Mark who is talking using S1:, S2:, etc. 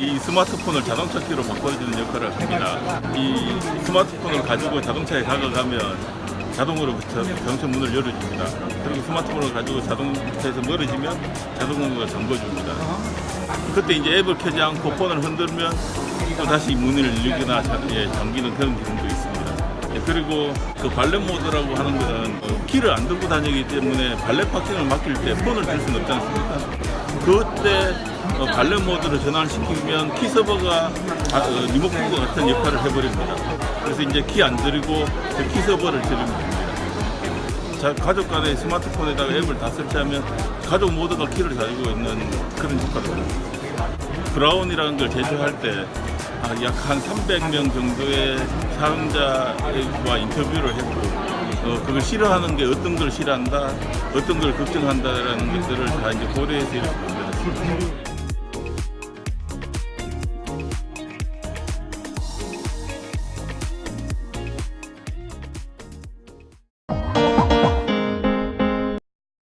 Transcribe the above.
S1: 이 스마트폰을 자동차 키로 바꿔주는 역할을 합니다. 이 스마트폰을 가지고 자동차에 다가가면 자동으로 자동차 문을 열어줍니다. 그리고 스마트폰을 가지고 자동차에서 멀어지면 자동으로 잠궈줍니다. 그때 이제 앱을 켜지 않고 폰을 흔들면 또 다시 문을 열리거나 자- 예, 잠기는 그런 있습니다. 예, 그리고 그 발렛 모드라고 하는 것은 어, 키를 안 들고 다니기 때문에 발렛 파킹을 맡길 때 폰을 들 수는 없지 않습니까? 그때 어, 발렛 모드로 전환을 시키면 키 서버가 아, 어, 리모컨과 같은 역할을 해버립니다. 그래서 이제 키 안 들이고 그키 서버를 들이면 됩니다. 자, 가족 간의 스마트폰에다가 앱을 다 설치하면 가족 모두가 키를 가지고 있는 그런 효과가 됩니다. 브라운이라는 걸 제조할 때 아, 약 한 300명 정도의 사용자와 인터뷰를 했고 어, 그걸 싫어하는 게 어떤 걸 싫어한다, 어떤 걸 걱정한다라는 것들을 다 이제 고려해서 이렇게 만들었습니다.